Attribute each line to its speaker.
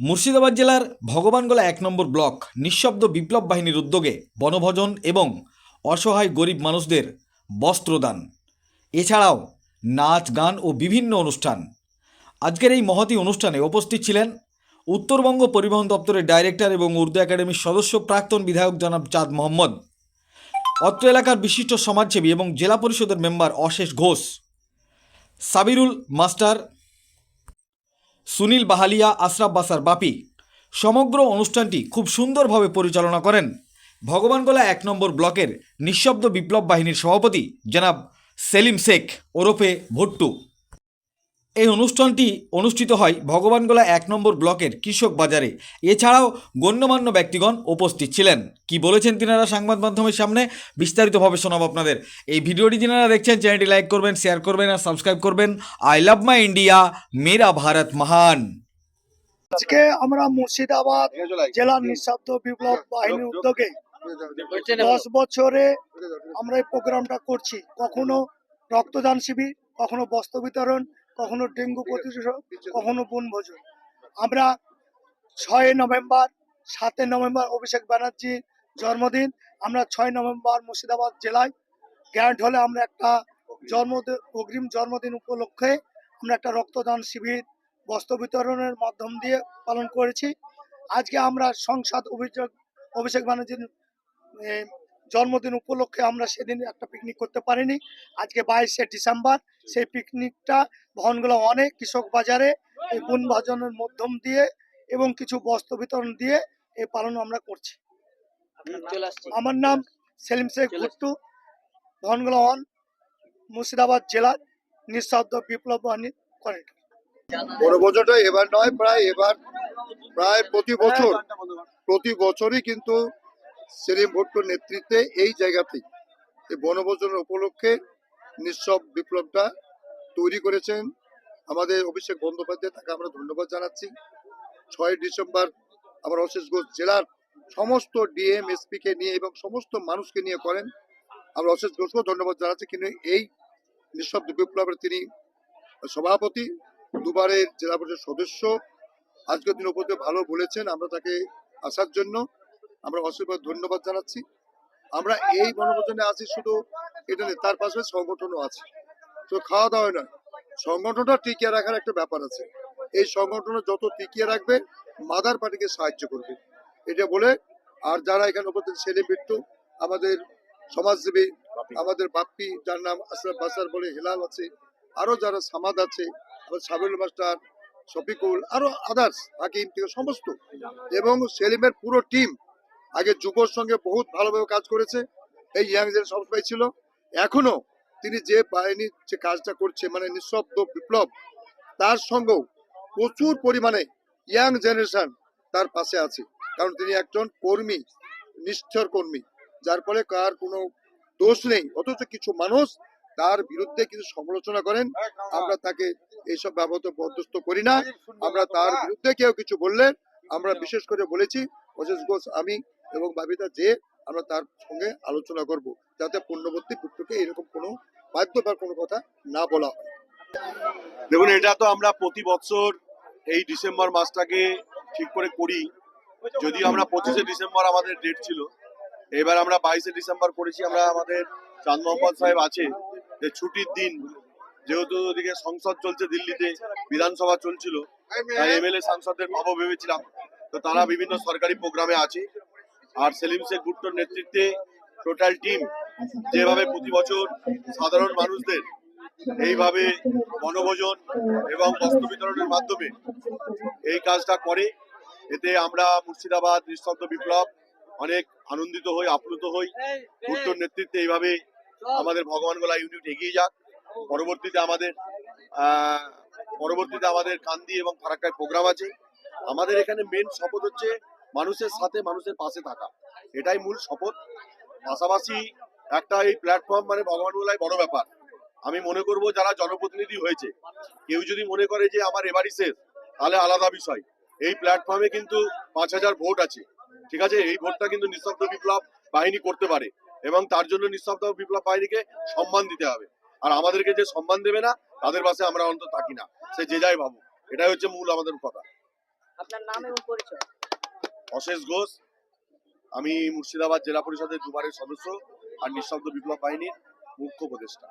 Speaker 1: মুর্শিদাবাদ জেলার ভগবানগোলা এক নম্বর ব্লক নিঃশব্দ বিপ্লব বাহিনীর উদ্যোগে বনভোজন এবং অসহায় গরিব মানুষদের বস্ত্রদান। এছাড়াও নাচ, গান ও বিভিন্ন অনুষ্ঠান। আজকের এই মহতী অনুষ্ঠানে উপস্থিত ছিলেন উত্তরবঙ্গ পরিবহন দপ্তরের ডাইরেক্টর এবং উর্দু একাডেমির সদস্য প্রাক্তন বিধায়ক জনাব চাঁদ মোহাম্মদ, অত্র এলাকার বিশিষ্ট সমাজসেবী এবং জেলা পরিষদের মেম্বার অশেষ ঘোষ, সাবিরুল মাস্টার সুনীল বাহালিয়া, আশরাফ বাসার বাপি। সমগ্র অনুষ্ঠানটি খুব সুন্দরভাবে পরিচালনা করেন। ভগবানগোলা এক নম্বর ব্লকের নিঃশব্দ বিপ্লব বাহিনীর সভাপতি জনাব সেলিম শেখ ওরফে ভুট্টু। এই অনুষ্ঠানটি অনুষ্ঠিত হয় ভগবানগোলা এক নম্বর ব্লকের কৃষক বাজারে। এছাড়াও গণ্যমান্য ব্যক্তিগণ উপস্থিত ছিলেন। কি বলেছেন তিনারা সংবাদ মাধ্যমের সামনে? বিস্তারিতভাবে শোনাব আপনাদের। এই ভিডিওটি যিনারা দেখছেন, চ্যানেলটি লাইক করবেন, শেয়ার করবেন আর সাবস্ক্রাইব করবেন। আই লাভ মাই ইন্ডিয়া, মেরা ভারত মহান।
Speaker 2: আজকে আমরা মুর্শিদাবাদ জেলার নিঃশব্দ বিপ্লব বাহিনীর উদ্যোগে দশ বছরে আমরা এই প্রোগ্রামটা করছি। কখনো রক্তদান শিবির, কখনো বস্ত্র বিতরণ কখনো ডেঙ্গু প্রতিষেধক কখনো বনভোজন আমরা ছয় নভেম্বর সাতই নভেম্বর অভিষেক ব্যানার্জির জন্মদিন। আমরা ছয় নভেম্বর মুর্শিদাবাদ জেলায় গ্র্যান্ড হলে আমরা একটা জন্মদিন অগ্রিম জন্মদিন উপলক্ষে আমরা একটা রক্তদান শিবির বস্ত্র বিতরণের মাধ্যম দিয়ে পালন করেছি। আজকে আমরা সংসদ অভিযোগ অভিষেক ব্যানার্জির জন্মদিন উপলক্ষে আমরা সেদিন একটা পিকনিক করতে পারিনি। আজকে বাইশে ডিসেম্বর সেই পিকনিকটা বহনগুলো অনেক কৃষক বাজারে এই বনভোজনের মাধ্যম দিয়ে এবং কিছু বস্ত্র বিতরণ দিয়ে এই পালন আমরা করছি। আমার নাম সেলিম শেখ ভুট্টু। বহনগুলো অন মুর্শিদাবাদ জেলার নিঃশব্দ বিপ্লব বাহিনী করেন।
Speaker 3: বনভোজনটা এবার নয় প্রায় এবার প্রায় প্রতি বছর প্রতি বছরই কিন্তু সেলিম ভুট্টোর নেতৃত্বে এই জায়গাতেই এই বনভোজনের উপলক্ষে নিঃসব বিপ্লবটা তৈরি করেছেন। আমাদের অভিষেক বন্দ্যোপাধ্যায়, তাকে আমরা ধন্যবাদ জানাচ্ছি। ছয় ডিসেম্বর আমার অশেষ ঘোষ জেলার সমস্ত ডিএম, এসপিকে নিয়ে এবং সমস্ত মানুষকে নিয়ে করেন। আমরা অশেষ ধন্যবাদ জানাচ্ছি, কিন্তু এই নিঃশব্দ বিপ্লবের তিনি সভাপতি, দুবারের জেলা পরিষদ সদস্য। আজকের দিন উপর ভালো বলেছেন, আমরা তাকে আসার জন্য। আমরা অসংখ্য ধন্যবাদ জানাচ্ছি। আমরা এই বনভোজনে আছি শুধু এটা নেই তার পাশে সংগঠনও আছে। তো খাওয়া দাওয়া নয়, সংগঠনটা টিকিয়ে রাখার একটা ব্যাপার আছে। এই সংগঠনটা যত টিকিয়ে রাখবে, মাদার পার্টিকে সাহায্য করবে। এটা বলে আর যারা এখানে উপস্থিত ছেলে মৃত্যু আমাদের সমাজসেবী, আমাদের বাপ্পি, যার নাম আশরাফ বাসার বলে হেলাল আছে আরও যারা সামাদ আছে, আমাদের সাবিল মাস্টার, শফিকুল আরও আদার্স হাকিম থেকে সমস্ত। এবং সেলিমের পুরো টিম আগে যুবর সঙ্গে বহুত ভালোভাবে কাজ করেছে। এই ইয়াং জেনারেশন ছিল। এখনও তিনি যে বাহিনীর যে কাজটা করছে মানে নিঃশব্দ বিপ্লব, তার সঙ্গেও প্রচুর পরিমাণে ইয়াং জেনারেশন তার পাশে আছে। কারণ তিনি একজন কর্মী, নিষ্ঠর কর্মী। যার ফলে কার কোনো দোষ নেই। অথচ কিছু মানুষ তার বিরুদ্ধে কিছু সমালোচনা করেন। আমরা তাকে এইসব ব্যবহৃত বরদস্ত করি না। আমরা তার বিরুদ্ধে কেউ কিছু বললে আমরা বিশেষ করে বলেছি, অশেষ ঘোষ, আমি এবং বাবিতা যে আমরা তার সঙ্গে আলোচনা করব, যাতে পূর্ণবর্তী পুত্রকে এরকম কোনো বাধ্যকর কোনো কথা না বলা হয়।
Speaker 4: দেখুন, এটা তো আমরা প্রতি বছর এই ডিসেম্বর মাসটাকে ঠিক করে করি। যদিও আমরা পঁচিশে ডিসেম্বর আমাদের ডেট ছিল। এবার আমরা বাইশে ডিসেম্বর করেছি, আমরা আমাদের চাঁদ মোহাম্মদ সাহেব আছে। যে ছুটির দিন, যেহেতু ওদিকে সংসদ চলছে দিল্লিতে, বিধানসভা চলছিল এমএলএ সাংসদদের পাবো ভেবেছিলাম। তো তারা বিভিন্ন সরকারি প্রোগ্রামে আছে। আর সেলিম শেখ ভুট্টোর নেতৃত্বে টোটাল টিম যেভাবে প্রতি বছর সাধারণ মানুষদের এইভাবে বনভোজন এবং বস্ত্র বিতরণের মাধ্যমে এই কাজটা করে, এতে আমরা মুর্শিদাবাদ নিঃশব্দ বিপ্লব অনেক আনন্দিত হই, আপ্লুত হই। ভুট্টোর নেতৃত্বে এইভাবে আমাদের ভগবানগোলা ইউনিট এগিয়ে যাক। পরবর্তীতে আমাদের পরবর্তীতে আমাদের কান্দি এবং ফারাক্কায় প্রোগ্রাম আছে। আমাদের এখানে মেন শপথ হচ্ছে মানুষের সাথে মানুষের পাশে থাকা। এটাই মূল শপথ। পাশাপাশি একটা এই প্ল্যাটফর্ম মানে ভগবানগোলায় বড় ব্যাপার। আমি মনে করব যারা জনপ্রতিনিধি হয়েছে, কেউ যদি মনে করে যে আমার এবারই শেষ, তাহলে আলাদা বিষয়। এই প্ল্যাটফর্মে কিন্তু পাঁচ হাজার ভোট আছে। ঠিক আছে? এই ভোটটা কিন্তু নিঃশব্দ বিপ্লব বাহিনী করতে পারে এবং তার জন্য নিঃশব্দ বিপ্লব বাহিনীকে সম্মান দিতে হবে। আর আমাদেরকে যে সম্মান দেবে না, তাদের পাশে আমরা অন্তত থাকি না। সে যে যাই ভাবুক। এটাই হচ্ছে মূল আমাদের কথা।
Speaker 5: আপনার নাম এবং পরিচয়।
Speaker 4: অশেষ ঘোষ। আমি মুর্শিদাবাদ জেলা পরিষদের দুবারের সদস্য আর নিঃশব্দ বিপ্লব বাহিনীর মুখ্য উপদেষ্টা।